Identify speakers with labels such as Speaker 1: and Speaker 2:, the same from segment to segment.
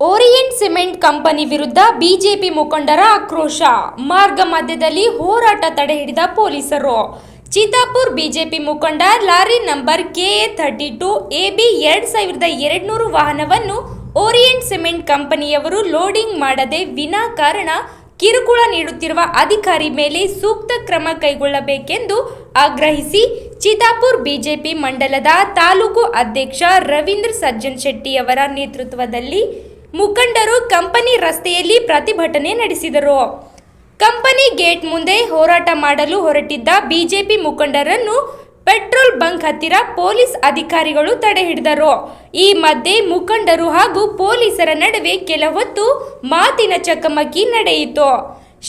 Speaker 1: Orient cement company ವಿರುದ್ಧ BJP ಮುಖಂಡರ ಆಕ್ರೋಶ. ಮಾರ್ಗ ಮಧ್ಯದಲ್ಲಿ ಹೋರಾಟ ತಡೆ ಹಿಡಿದ ಪೊಲೀಸರು. ಚಿತ್ತಾಪುರ್ ಬಿಜೆಪಿ ಮುಖಂಡ lorry number KA thirty two A B ಎರಡ್ ಸಾವಿರದ ಎರಡ್ನೂರು ವಾಹನವನ್ನು ಓರಿಯೆಂಟ್ ಸಿಮೆಂಟ್ ಕಂಪನಿಯವರು ಲೋಡಿಂಗ್ ಮಾಡದೆ ವಿನಾಕಾರಣ ಕಿರುಕುಳ ನೀಡುತ್ತಿರುವ ಅಧಿಕಾರಿ ಮೇಲೆ ಸೂಕ್ತ ಕ್ರಮ ಕೈಗೊಳ್ಳಬೇಕೆಂದು ಆಗ್ರಹಿಸಿ ಚಿತ್ತಾಪುರ್ ಬಿಜೆಪಿ ಮಂಡಲದ ತಾಲೂಕು ಅಧ್ಯಕ್ಷ ರವೀಂದ್ರ ಸಜ್ಜನ್ ಶೆಟ್ಟಿಯವರ ನೇತೃತ್ವದಲ್ಲಿ ಮುಖಂಡರು ಕಂಪನಿ ರಸ್ತೆಯಲ್ಲಿ ಪ್ರತಿಭಟನೆ ನಡೆಸಿದರು. ಕಂಪನಿ ಗೇಟ್ ಮುಂದೆ ಹೋರಾಟ ಮಾಡಲು ಹೊರಟಿದ್ದ ಬಿಜೆಪಿ ಮುಖಂಡರನ್ನು ಪೆಟ್ರೋಲ್ ಬಂಕ್ ಹತ್ತಿರ ಪೊಲೀಸ್ ಅಧಿಕಾರಿಗಳು ತಡೆ ಹಿಡಿದರು. ಈ ಮಧ್ಯೆ ಮುಖಂಡರು ಹಾಗೂ ಪೊಲೀಸರ ನಡುವೆ ಕೆಲವೊತ್ತು ಮಾತಿನ ಚಕಮಕಿ ನಡೆಯಿತು.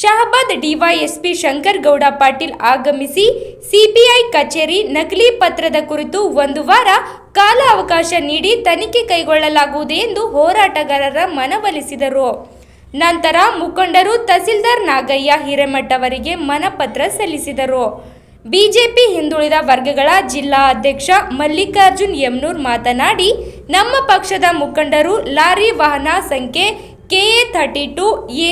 Speaker 1: ಶಹಬಾದ್ ಡಿವೈಎಸ್ಪಿ ಶಂಕರ್ ಗೌಡ ಪಾಟೀಲ್ ಆಗಮಿಸಿ ಸಿಬಿಐ ಕಚೇರಿ ನಕಲಿ ಪತ್ರದ ಕುರಿತು ಒಂದು ವಾರ ಕಾಲ ಅವಕಾಶ ನೀಡಿ ತನಿಖೆ ಕೈಗೊಳ್ಳಲಾಗುವುದು ಎಂದು ಹೋರಾಟಗಾರರ ಮನವೊಲಿಸಿದರು. ನಂತರ ಮುಖಂಡರು ತಹಸೀಲ್ದಾರ್ ನಾಗಯ್ಯ ಹಿರೇಮಠ ಅವರಿಗೆ ಮನಪತ್ರ ಸಲ್ಲಿಸಿದರು. ಬಿಜೆಪಿ ಹಿಂದುಳಿದ ವರ್ಗಗಳ ಜಿಲ್ಲಾ ಅಧ್ಯಕ್ಷ ಮಲ್ಲಿಕಾರ್ಜುನ್ ಯಮ್ನೂರ್ ಮಾತನಾಡಿ, ನಮ್ಮ ಪಕ್ಷದ ಮುಖಂಡರು ಲಾರಿ ವಾಹನ ಸಂಖ್ಯೆ ಕೆಎ ಥರ್ಟಿ ಟು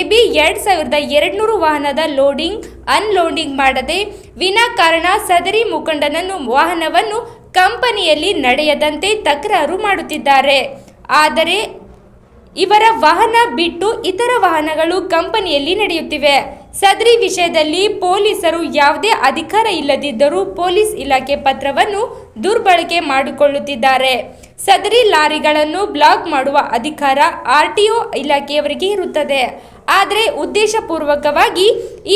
Speaker 1: ಬಿ ಎರಡು ಸಾವಿರದ ಎರಡ್ನೂರು ವಾಹನದ ಲೋಡಿಂಗ್, ಅನ್ಲೋಡಿಂಗ್ ಮಾಡದೆ, ವಿನಾಕಾರಣ ಸದರಿ ಮುಖಂಡನನ್ನು ವಾಹನವನ್ನು ಕಂಪನಿಯಲ್ಲಿ ನಡೆಯದಂತೆ ತಕರಾರು ಮಾಡುತ್ತಿದ್ದಾರೆ. ಆದರೆ ಇವರ ವಾಹನ ಬಿಟ್ಟು ಇತರ ವಾಹನಗಳು ಕಂಪನಿಯಲ್ಲಿ ನಡೆಯುತ್ತಿವೆ. ಸದರಿ ವಿಷಯದಲ್ಲಿ ಪೊಲೀಸರು ಯಾವುದೇ ಅಧಿಕಾರ ಇಲ್ಲದಿದ್ದರೂ ಪೊಲೀಸ್ ಇಲಾಖೆ ಪತ್ರವನ್ನು ದುರ್ಬಳಕೆ ಮಾಡಿಕೊಳ್ಳುತ್ತಿದ್ದಾರೆ. ಸದರಿ ಲಾರಿಗಳನ್ನು ಬ್ಲಾಕ್ ಮಾಡುವ ಅಧಿಕಾರ ಆರ್ ಟಿ ಒ ಇಲಾಖೆಯವರಿಗೆ ಇರುತ್ತದೆ. ಆದರೆ ಉದ್ದೇಶಪೂರ್ವಕವಾಗಿ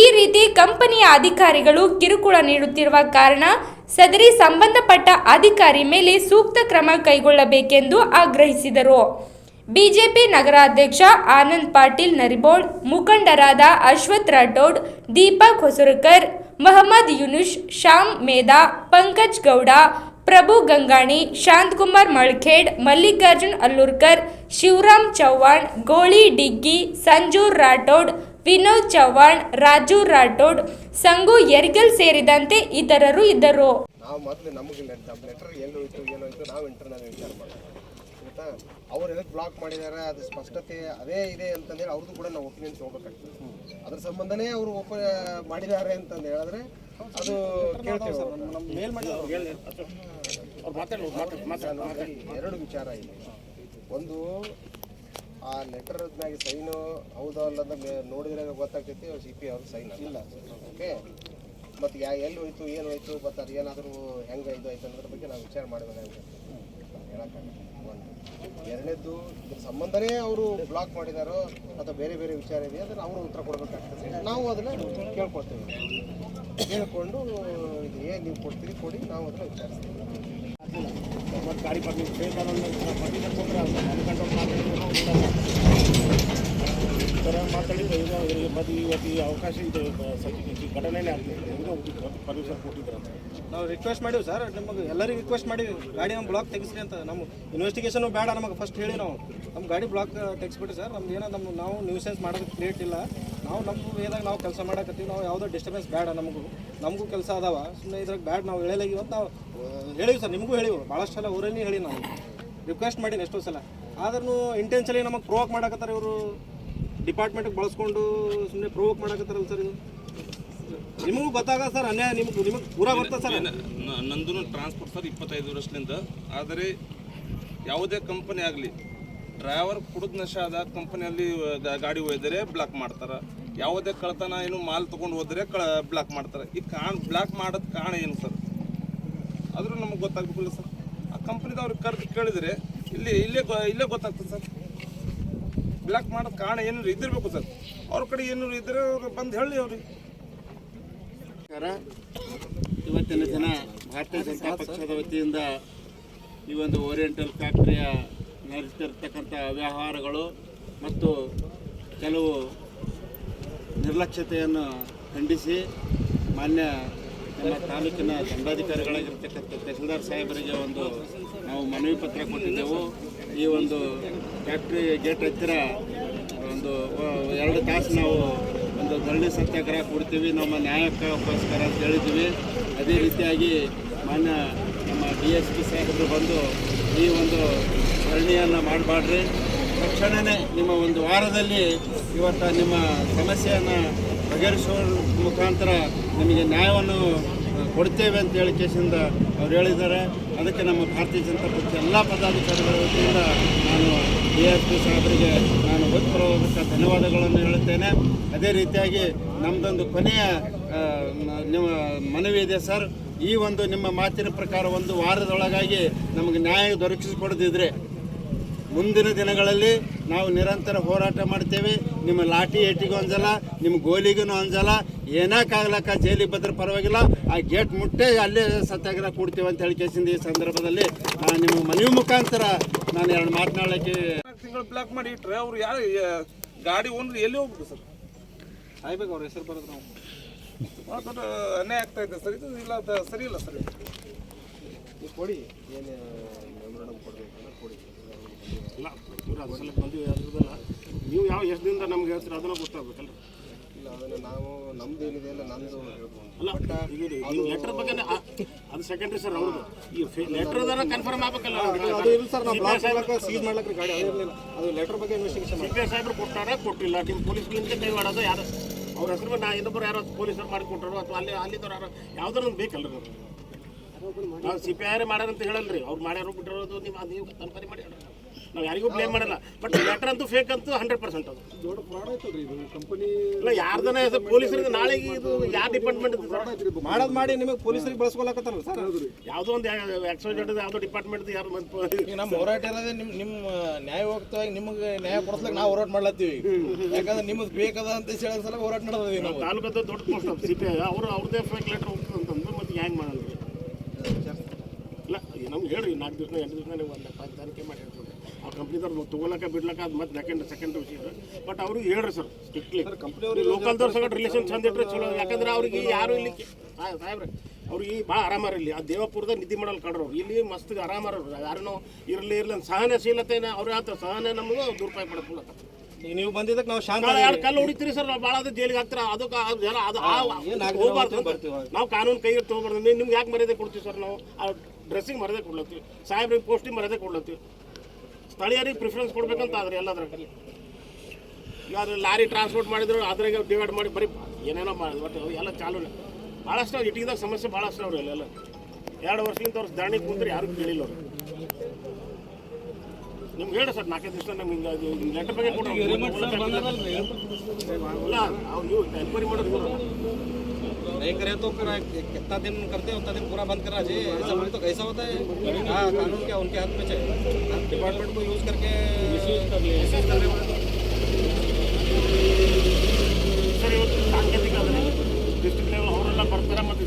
Speaker 1: ಈ ರೀತಿ ಕಂಪನಿಯ ಅಧಿಕಾರಿಗಳು ಕಿರುಕುಳ ನೀಡುತ್ತಿರುವ ಕಾರಣ ಸದರಿ ಸಂಬಂಧಪಟ್ಟ ಅಧಿಕಾರಿ ಮೇಲೆ ಸೂಕ್ತ ಕ್ರಮ ಕೈಗೊಳ್ಳಬೇಕೆಂದು ಆಗ್ರಹಿಸಿದರು. ಬಿಜೆಪಿ ನಗರಾಧ್ಯಕ್ಷ ಆನಂದ್ ಪಾಟೀಲ್ ನರಿಬೋಳ್, ಮುಖಂಡರಾದ ಅಶ್ವಥ್ ರಾಠೋಡ್, ದೀಪಕ್ ಹೊಸರಕರ್, ಮೊಹಮ್ಮದ್ ಯುನುಷ್ ಶ್ಯಾಮ್ ಮೇಧಾ, ಪಂಕಜ್ ಗೌಡ, ಪ್ರಭು ಗಂಗಾಣಿ ಶಾಂತಕುಮಾರ್ ಮಳ್ಖೇಡ್, ಮಲ್ಲಿಕಾರ್ಜುನ್ ಅಲ್ಲೂರ್ಕರ್, ಶಿವರಾಮ್ ಚೌಹಾಣ್, ಗೋಳಿ ಡಿಗ್ಗಿ, ಸಂಜೂರ್ ರಾಠೋಡ್, ವಿನೋದ್ ಚೌಹಾಣ್, ರಾಜು ರಾಠೋಡ್ ಸಂಗು ಯರ್ಗಲ್ ಸೇರಿದಂತೆ ಇತರರು ಇದ್ದರು.
Speaker 2: ನಾವು ಮೊದಲು ನಮಗೆ ಲೆಟರ್ ಹೋಯ್ತು ನಾವು ವಿಚಾರ ಮಾಡ್ತೀವಿ ಅವ್ರು ಬ್ಲಾಕ್ ಮಾಡಿದ್ದಾರೆ ಅದು ಸ್ಪಷ್ಟತೆ ಅದೇ ಇದೆ ಅಂತಂದೇಳಿ ಅವ್ರದ್ದು ಕೂಡ ನಾವು ಒಪಿನಿಯನ್ ತೊಗೋಬೇಕಾಗ್ತದೆ ಅದ್ರ ಸಂಬಂಧನೇ ಅವರು ಒಪ್ಪ ಮಾಡಿದ್ದಾರೆ ಅಂತಂದು ಹೇಳಿದ್ರೆ ಅದು ಕೇಳ್ತೇವೆ ಎರಡು ವಿಚಾರ ಇದೆ. ಒಂದು ಆ ಲೆಟರ್ ಮ್ಯಾಗ ಸೈನು ಹೌದೋ ಅಲ್ಲದ ಅಂತ ನೋಡಿದ್ರೆ ಗೊತ್ತಾಗ್ತೈತಿ ಸಿ ಪಿ ಅವ್ರ ಸೈನ್ ಇಲ್ಲ. ಓಕೆ ಮತ್ತು ಯಾ ಎಲ್ಲಿ ಹೋಯ್ತು ಏನು ಹೋಯ್ತು ಮತ್ತು ಅದು ಏನಾದರೂ ಹೆಂಗೆ ಇದು ಆಯ್ತು ಅನ್ನೋದ್ರ ಬಗ್ಗೆ ನಾವು ವಿಚಾರ ಮಾಡಬೇಕಾಗುತ್ತೆ ಹೇಳಕ್ಕಾಗಲ್ಲ. ಒಂದು ಎರಡನೇದ್ದು ಇದ್ರ ಸಂಬಂಧನೇ ಅವರು ಬ್ಲಾಕ್ ಮಾಡಿದಾರೋ ಅಥವಾ ಬೇರೆ ಬೇರೆ ವಿಚಾರ ಇದೆಯಾ ಅದನ್ನು ಅವರು ಉತ್ತರ ಕೊಡಬೇಕಾಗ್ತದೆ. ನಾವು ಅದನ್ನು ಕೇಳ್ಕೊಳ್ತೇವೆ. ಕೇಳಿಕೊಂಡು ಇದು ಏನು ನೀವು ಕೊಡ್ತೀರಿ ಕೊಡಿ ನಾವು ಅದನ್ನು ವಿಚಾರಿಸ್ತೀವಿ.
Speaker 3: ಗಾಡಿ ಬಗ್ಗೆ ಪರ್ಮಿಷನ್ ಕೊಟ್ಟರೆ ಅನ್ಕೊಂಡು ಮಾತಾಡಿದ್ರು ಈ ಥರ ಮಾತಾಡಿದ್ರೆ ಈಗ ಇವರಿಗೆ ಮತ್ತೆ ಇವತ್ತು ಅವಕಾಶ ಇದು
Speaker 4: ನಾವು ರಿಕ್ವೆಸ್ಟ್ ಮಾಡೀವಿ ಸರ್. ನಮಗೆ ಎಲ್ಲರಿಗೂ ರಿಕ್ವೆಸ್ಟ್ ಮಾಡಿವಿ. ಗಾಡಿ ನಮ್ಮ ಬ್ಲಾಕ್ ತೆಗಿಸ್ರಿ ಅಂತ. ನಮ್ಮ ಇನ್ವೆಸ್ಟಿಗೇಷನ್ ಬೇಡ ನಮಗೆ ಫಸ್ಟ್ ಹೇಳಿ ನಾವು. ನಮ್ಮ ಗಾಡಿ ಬ್ಲಾಕ್ ತೆಗಿಸ್ಬಿಟ್ರಿ ಸರ್. ನಮ್ದು ಏನೋ ನಮ್ಮ ನಾವು ನ್ಯೂಸೆನ್ಸ್ ಮಾಡೋದಕ್ಕೆ ಕ್ರಿಯೇಟ್ ಇಲ್ಲ. ನಾವು ನಮ್ಮ ವೇದಾಗ ನಾವು ಕೆಲಸ ಮಾಡಕತ್ತೀವಿ. ನಾವು ಯಾವುದೋ ಡಿಸ್ಟರ್ಬೆನ್ಸ್ ಬೇಡ ನಮಗೂ. ನಮಗೂ ಕೆಲಸ ಅದಾವ. ಸುಮ್ಮನೆ ಇದ್ರಾಗ ಬ್ಯಾಡ್ ನಾವು ಹೇಳಲಾಗಿ ಅಂತ ನಾವು ಹೇಳಿವಿ ಸರ್. ನಿಮಗೂ ಹೇಳಿವು. ಭಾಳಷ್ಟು ಸಲ ಊರಲ್ಲಿ ಹೇಳಿ ನಾವು. ರಿಕ್ವೆಸ್ಟ್ ಮಾಡೀನಿ ಎಷ್ಟೋ ಸಲ. ಆದ್ರೂ ಇಂಟೆನ್ಷಲಿ ನಮಗೆ ಪ್ರೋವಾಕ್ ಮಾಡಕತ್ತಾರೆ ಇವರು. ಡಿಪಾರ್ಟ್ಮೆಂಟ್ಗೆ ಬಳಸ್ಕೊಂಡು ಸುಮ್ಮನೆ ಪ್ರೋವೋಕ್ ಮಾಡಕತ್ತಾರಲ್ಲ ಸರ್ ಇದು? ನಿಮಗೂ ಗೊತ್ತಾಗ ಸರ್ ಅನ್ಯಾಯ ನಿಮ್ಗೆ ನಿಮಗೆ ಪೂರಾ ಬರ್ತದೆ ಸರ್?
Speaker 5: ನಂದು ಟ್ರಾನ್ಸ್ಪೋರ್ಟ್ ಸರ್ ಇಪ್ಪತ್ತೈದು ವರ್ಷದಿಂದ. ಆದರೆ ಯಾವುದೇ ಕಂಪನಿ ಆಗಲಿ ಡ್ರೈವರ್ ಕುಡಿದ ನಶ ಆದ ಕಂಪನಿಯಲ್ಲಿ ಗಾಡಿ ಒಯ್ದರೆ ಬ್ಲಾಕ್ ಮಾಡ್ತಾರೆ. ಯಾವುದೇ ಕಳ್ತನ ಏನು ಮಾಲ್ ತೊಗೊಂಡು ಹೋದರೆ ಕಳ ಬ್ಲಾಕ್ ಮಾಡ್ತಾರೆ. ಈ ಕಾರಣ ಬ್ಲಾಕ್ ಮಾಡೋದು ಕಾರಣ ಏನು ಸರ್? ಆದರೂ ನಮಗೆ ಗೊತ್ತಾಗಬೇಕಿಲ್ಲ ಸರ್. ಆ ಕಂಪ್ನಿದವ್ರಿಗೆ ಕರೆದು ಕೇಳಿದರೆ ಇಲ್ಲಿ ಇಲ್ಲೇ ಇಲ್ಲೇ ಗೊತ್ತಾಗ್ತದೆ ಸರ್. ಬ್ಲಾಕ್ ಮಾಡೋದು ಕಾರಣ ಏನಾರು ಇದ್ದಿರಬೇಕು ಸರ್? ಅವ್ರ ಕಡೆ ಏನಾರು ಇದ್ದರೆ ಅವ್ರು ಬಂದು ಹೇಳಿ ಅವ್ರಿಗೆ.
Speaker 6: ಇವತ್ತಿನ ದಿನ ಭಾರತೀಯ ಜನತಾ ಪಕ್ಷದ ವತಿಯಿಂದ ಈ ಒಂದು ಓರಿಯೆಂಟಲ್ ಫ್ಯಾಕ್ಟ್ರಿಯ ನಡೆಸ್ತಿರ್ತಕ್ಕಂಥ ವ್ಯವಹಾರಗಳು ಮತ್ತು ಕೆಲವು ನಿರ್ಲಕ್ಷ್ಯತೆಯನ್ನು ಖಂಡಿಸಿ ಮಾನ್ಯ ನಮ್ಮ ತಾಲೂಕಿನ ದಂಡಾಧಿಕಾರಿಗಳಾಗಿರ್ತಕ್ಕಂಥ ತಹಸೀಲ್ದಾರ್ ಸಾಹೇಬರಿಗೆ ಒಂದು ನಾವು ಮನವಿ ಪತ್ರ ಕೊಟ್ಟಿದ್ದೆವು. ಈ ಒಂದು ಫ್ಯಾಕ್ಟ್ರಿ ಗೇಟ್ ಹತ್ತಿರ ಒಂದು ಎರಡು ತಾಸು ನಾವು ಒಂದು ಧರಣಿ ಸತ್ಯಾಗ್ರಹ ಕೊಡ್ತೀವಿ. ನಮ್ಮ ನ್ಯಾಯಕ್ಕೋಸ್ಕರ ಅಂತ ಹೇಳಿದ್ದೀವಿ. ಅದೇ ರೀತಿಯಾಗಿ ಮಾನ್ಯ ನಮ್ಮ ಡಿ ಎಸ್ ಪಿ ಸಾಹೇಬರು ಬಂದು ಈ ಒಂದು ಧರಣಿಯನ್ನು ಮಾಡಬಾಡ್ರಿ ತಕ್ಷಣವೇ ನಿಮ್ಮ ಒಂದು ವಾರದಲ್ಲಿ ಇವತ್ತು ನಿಮ್ಮ ಸಮಸ್ಯೆಯನ್ನು ಬಗೆಹರಿಸುವ ಮುಖಾಂತರ ನಿಮಗೆ ನ್ಯಾಯವನ್ನು ಕೊಡ್ತೇವೆ ಅಂತ ಹೇಳಿ ಕೇಸಿಂದ ಅವ್ರು ಹೇಳಿದ್ದಾರೆ. ಅದಕ್ಕೆ ನಮ್ಮ ಭಾರತೀಯ ಜನತಾ ಪಕ್ಷ ಎಲ್ಲ ಪದಾಧಿಕಾರಿಗಳ ವತಿಯಿಂದ ನಾನು ಡಿ ಎಸ್ ಪಿ ಸಾಹೇಬರಿಗೆ ನಾನು ಹೃತ್ಪೂರ್ವಕ ಧನ್ಯವಾದಗಳನ್ನು ಹೇಳುತ್ತೇನೆ. ಅದೇ ರೀತಿಯಾಗಿ ನಮ್ಮದೊಂದು ಕೊನೆಯ ನಿಮ್ಮ ಮನವಿ ಇದೆ ಸರ್. ಈ ಒಂದು ನಿಮ್ಮ ಮಾತಿನ ಪ್ರಕಾರ ಒಂದು ವಾರದೊಳಗಾಗಿ ನಮಗೆ ನ್ಯಾಯ ದೊರಕಿಸಿಕೊಡದಿದ್ರೆ ಮುಂದಿನ ದಿನಗಳಲ್ಲಿ ನಾವು ನಿರಂತರ ಹೋರಾಟ ಮಾಡ್ತೇವೆ. ನಿಮ್ಮ ಲಾಠಿ ಏಟಿಗೂ ಅಂಜಲ್ಲ ನಿಮ್ಮ ಗೋಲಿಗೂ ಅಂಜಲ್ಲ. ಏನಕ್ಕಾಗ್ಲಕ್ಕ ಜೈಲಿಗೆ ಬದ್ರ ಪರವಾಗಿಲ್ಲ. ಆ ಗೇಟ್ ಮುಟ್ಟೆ ಅಲ್ಲೇ ಸತ್ಯಾಗ್ರಹ ಕೊಡ್ತೇವೆ ಅಂತ ಹೇಳಿ ಕೇಸಿಂದ ಈ ಸಂದರ್ಭದಲ್ಲಿ ನಾನು ನಿಮ್ಮ ಮನವಿ ಮುಖಾಂತರ ನಾನು ಎರಡು ಮಾತನಾಡಲಿಕ್ಕೆ
Speaker 5: ತಿಂಗಳು ಬ್ಲಾಕ್ ಮಾಡಿ ಇಟ್ಟರೆ ಅವ್ರು ಯಾರು ಗಾಡಿ ಒಂದು ಎಲ್ಲಿ ಹೋಗ್ಬೇಕು ಸರ್?
Speaker 4: ಆಯ್ಬೇಕು ಅವ್ರ ಹೆಸರು ಬರೋದು ನಾವು.
Speaker 5: ಭಾಳ ದೊಡ್ಡ ಅನ್ಯಾಯ ಆಗ್ತಾ ಇದೆ ಸರ್. ಇದು ಇಲ್ಲ ಸರಿ ಇಲ್ಲ ಸರ್.
Speaker 2: ಕೊಡಿ ಏನು ಮೆಮೊರಂಡಮ್ ಕೊಡಬೇಕು ಅಂದ್ರೆ ಕೊಡಿ
Speaker 3: ಇಲ್ಲ ಇವ್ರು ಅದ್ರ ಸಲಕ್ಕೆ ಬಂದು ನೀವು ಯಾವ ಎಷ್ಟು ದಿನದ ನಮ್ಗೆ ಹೇಳ್ತೀರ ಅದನ್ನ ಗೊತ್ತಾಗಬೇಕಲ್ಲ
Speaker 2: ಇಲ್ಲ ಅದನ್ನ ನಾವು ನಮ್ದು ಏನಿದೆ ಅಲ್ಲ ನಮ್ದು ಹೇಳ್ಬೋದು
Speaker 3: ಲೆಟರ್ ಬಗ್ಗೆ ಅದು ಸೆಕೆಂಡ್ರಿ ಸರ್ ಅವ್ರದ್ದು ಈ ಲೆಟರ್ ಕನ್ಫರ್ಮ್ ಆಗ್ಬೇಕಲ್ಲ
Speaker 4: ಅದು ಇಲ್ಲ ಸರ್ ನಾವು ಬ್ಲಾಕ್ ಮಾಡ್ಲಕ್ಕ ಸೀಸ್ ಮಾಡ್ಲಕ್ಕ ಗಾಡಿ ಅದು ಇರಲಿಲ್ಲ ಅದು ಲೆಟರ್ ಬಗ್ಗೆ ಇನ್ವೆಸ್ಟಿಗೇಷನ್
Speaker 3: ಸಿ ಪಿ ಸಾಹೇಬ್ರು ಕೊಟ್ಟಾರ ಕೊಟ್ಟಿಲ್ಲ ನಿಮ್ಮ ಪೊಲೀಸ್ಗಳಿಂದ ಕೈ ಮಾಡೋದು ಯಾರು ಅವ್ರ ಹೆಸರು ನಾ ಇನ್ನೊಬ್ಬರು ಯಾರೋ ಪೊಲೀಸರು ಮಾಡಿ ಕೊಟ್ಟರು ಅಥವಾ ಅಲ್ಲಿ ಅಲ್ಲಿದ್ದವ್ರು ಯಾರು ಯಾವ್ದಾರು ಒಂದು ಬೇಕಲ್ಲ ನಾವು ಸಿ ಪಿ ಐ ಮಾಡ್ಯಾರ ಅಂತ ಹೇಳಲ್ರಿ ಅವ್ರು ಮಾಡ್ಯಾರೋ ಬಿಟ್ಟಿರೋದು ನೀವು ನೀವು ಕನ್ಫರ್ಮ್ ಮಾಡಿ. ನಾವು ಯಾರಿಗೂ ಬ್ಲೇಮ್ ಮಾಡಲ್ಲ. ಬಟ್ ಲೆಟರ್ ಅಂತೂ ಫೇಕ್ ಅಂತೂ ಹಂಡ್ರೆಡ್ ಪರ್ಸೆಂಟ್ ಅದು.
Speaker 4: ದೊಡ್ಡ ಫ್ರಾಡ್ ಆಯ್ತಲ್ರಿ ಇದು. ಕಂಪನಿ
Speaker 3: ಇಲ್ಲ ಯಾರ್ದನ ಪೊಲೀಸರಿಗೆ ನಾಳೆಗೆ ಇದು ಯಾವ ಡಿಪಾರ್ಟ್ಮೆಂಟ್
Speaker 4: ಮಾಡೋದು ಮಾಡಿ ನಿಮಗೆ ಪೊಲೀಸರಿಗೆ ಬಳಸ್ಕೊಳಕತ್ತಲ್ಲ ಸರ್?
Speaker 3: ಯಾವುದೋ ಒಂದು ಎಕ್ಸೋಜೆಡ್ ಯಾವುದೋ ಡಿಪಾರ್ಟ್ಮೆಂಟ್ ಯಾರು ಮತ್ತೆ
Speaker 7: ಈಗ ನಮ್ಮ ಹೋರಾಟ ಇರೋದೇ ನಿಮ್ ನಿಮ್ಮ ನ್ಯಾಯಯುಕ್ತವಾಗಿ ನಿಮಗೆ ನ್ಯಾಯ ಕೊಡಿಸ್ಲಿಕ್ಕೆ ನಾವು ಹೋರಾಟ ಮಾಡ್ಲತ್ತೀವಿ. ಯಾಕಂದ್ರೆ ನಿಮಗೆ ಬೇಕದ ಅಂತ ಹೇಳೋ ಸಲ ಹೋರಾಟ ನಡೆದೀವಿ ನಾವು.
Speaker 3: ತಾಲೂಕದ ದೊಡ್ಡ post of C P I ಅವರು ಅವ್ರದ್ದೇ ಫೇಕ್ ಲೆಟರ್ ಹೋಗ್ತದೆ ಅಂತಂದ್ರೆ ಮತ್ತೆ ಹ್ಯಾಂಗೆ ಮಾಡಲ್ಲ. ಇಲ್ಲ ನಮ್ಗೆ ಹೇಳ್ರಿ ನಾಲ್ಕು ದಿವಸ ಎಂಟು ದಿವಸ ನೀವು ಒಂದು ತನಿಖೆ ಮಾಡಿ ಆ ಕಂಪ್ನಿದವ್ರು ತೊಗೊಳಕ ಬಿಡ್ಲಕ್ಕ ಅದು ಮತ್ತೆ ಸೆಕೆಂಡ್ ಸೆಕೆಂಡ್ ವಿಷಯ ಬಟ್ ಅವ್ರಿಗೆ ಹೇಳ್ರಿ ಸರ್ ಸ್ಟ್ರಿಕ್ಟ್ಲಿ ಲೋಕಲ್ದವ್ರ ಸಂಗಡ ರಿಲೇಷನ್ ಚಂದ ಇಟ್ಟರೆ ಚಲೋ. ಯಾಕಂದ್ರೆ ಅವ್ರಿಗೆ ಯಾರು ಇಲ್ಲಿ ಸಾಹೇಬ್ರೆ ಅವ್ರಿಗೆ ಭಾಳ ಆರಾಮಾರ ಇಲ್ಲಿ. ಆ ದೇವಪುರದ ನಿದ್ದೆ ಮಾಡಲ್ ಕಡ್ರು ಇಲ್ಲಿ ಮಸ್ತ್ ಆರಾಮಾರ ಯಾರನ್ನೋ ಇರಲಿ ಇರಲಿ ಅಂತ ಸಹನಶೀಲತೆನ ಅವ್ರು ಹೇಳ್ತಾರೆ ಸಹನೆ ನಮಗೂ ದುರುಪಾಯ ಪಡ್ಕೊಳತ್ತ
Speaker 4: ಈಗ ನೀವು ಬಂದಿದ್ದಕ್ಕೆ ನಾವು ಶಾಂತ
Speaker 3: ಎರಡು ಕಲ್ಲು ಹೊಡಿತೀರಿ ಸರ್ ಭಾಳ ಅದು ಜೈಲಿಗೆ ಹಾಕ್ತಾರೆ? ಅದಕ್ಕೆ ಅದು ಜನ ಅದು ಹೋಗ್ಬಾರ್ದು. ನಾವು ಕಾನೂನು ಕೈಗೆ ತೊಗೊಬಾರ್ದು. ನಿಮ್ಗೆ ಯಾಕೆ ಮರ್ಯಾದೆ ಕೊಡ್ತೀವಿ ಸರ್ ನಾವು? ಆ ಡ್ರೆಸ್ಸಿಗೆ ಮರ್ಯಾದೆ ಕೊಡ್ಲತ್ತೀವಿ. ಸಾಹೇಬ್ರಿಗೆ ಪೋಸ್ಟಿಗೆ ಮರ್ಯಾದೆ ಕೊಡ್ಲತ್ತೀವಿ. ಸ್ಥಳೀಯರಿಗೆ ಪ್ರಿಫರೆನ್ಸ್ ಕೊಡ್ಬೇಕಂತ ಆದ್ರೆ ಎಲ್ಲದ್ರಲ್ಲಿ. ಯಾರು ಲಾರಿ ಟ್ರಾನ್ಸ್ಪೋರ್ಟ್ ಮಾಡಿದ್ರು ಅದ್ರಾಗ ಡಿವೈಡ್ ಮಾಡಿ ಬರೀ ಏನೇನೋ ಮಾಡಿದ್ರು ಬಟ್ ಎಲ್ಲ ಚಾಲು ಭಾಳಷ್ಟು ಅವ್ರು ಇಟ್ಟಿಗಿದಾಗ ಸಮಸ್ಯೆ ಭಾಳಷ್ಟು ಅವ್ರು ಎಲ್ಲ ಎರಡು ವರ್ಷದಿಂದ ಅವ್ರು ಧರಣಿ ಕುಂತ್ರೆ ಯಾರು ಕೇಳಿಲ್ಲ ಅವರು. ನಿಮ್ಗೆ ಹೇಳಿ ಸರ್ ನಾಲ್ಕೈದು ದಿವಸ ನಮ್ಗೆ ಹಿಂಗೆ ಲೆಟರ್ ಬಗ್ಗೆ ಕೊಟ್ಟು ಇಲ್ಲ ಅವ್ರು ನೀವು ಎನ್ಕ್ವೈರಿ ಮಾಡೋದು.
Speaker 7: नहीं करे तो कितना दिन करते हैं, उतना दिन पूरा बंद करना चाहिए। ऐसा बोले तो कैसा होता है। हाँ कानून क्या, उनके हाथ में चाहिए। डिपार्टमेंट को यूज़ करके कर रहे हैं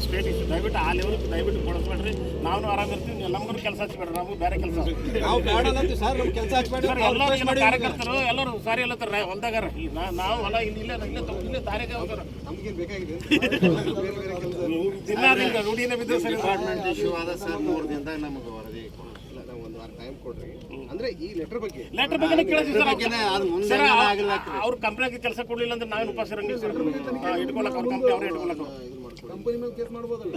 Speaker 3: ಸ್ಟೇಟ್ ಇಷ್ಟು ದಯವಿಟ್ಟು ಆ ಲೆವೆಲ್ ದಯವಿಟ್ಟು ಕೊಡಿಸ್ಬೇಡ್ರಿ. ನಾವು ಆರಾಮಿರ್ತೀವಿ ನಮ್ಗೂ ಕೆಲಸ ಹಚ್ಬೇಡ್ರಿ. ನಾವು ಬೇರೆ ಕೆಲಸ
Speaker 4: ನಾವು
Speaker 3: ಎಲ್ಲರೂ ಎಲ್ಲ ಕಾರ್ಯಕರ್ತರು ಎಲ್ಲರೂ ಸಾರಿ ಎಲ್ಲತ್ತಾರ ಹೊಲ್ದಾಗಾರ ಈಗ ನಾವು ಹೊಲ ಇಲ್ಲಿ ಇಲ್ಲೇ ಇಲ್ಲೇ ಇಲ್ಲೇ ದಾರಿಗೆ
Speaker 2: ಬೇರೆ
Speaker 3: ದಿನ ನಿಮ್ಗೆ ರೂಢಿನೇ ಬಿದ್ದರೆ ಸರಿ
Speaker 6: ಡಿಪಾರ್ಟ್ಮೆಂಟ್ ಇಶ್ಯೂ ಆದ ಸರ್ ಮೂರು ದಿನದಾಗ ನಮಗೆ ವರದಿ
Speaker 2: ಇಲ್ಲ ಒಂದು ವಾರ ಟೈಮ್ ಕೊಡ್ರಿ. ಅಂದ್ರೆ ಈ ಲೆಟರ್ ಬಗ್ಗೆ
Speaker 3: ಲೆಟರ್ ಬಗ್ಗೆ ಕೇಳಿದ್ವಿ ಸರ್ ಅವ್ರ. ಕಂಪ್ನಿಗೆ ಕೆಲಸ ಕೊಡ್ಲಿಲ್ಲ ಅಂದ್ರೆ ನಾವೇನು ಉಪವಾಸ ಇರಂಗಿಲ್ಲ ಸರ್ ಕಂಪನಿ ಅವ್ರ ಕಂಪ್ನಿ ಅವ್ರೇ
Speaker 2: ಮಾಡ್ಕೊಳ್ಳಿ
Speaker 4: ಕಂಪನಿ ಮೇಲೆ ಕೇಸ್ ಮಾಡ್ಬೋದಲ್ಲ?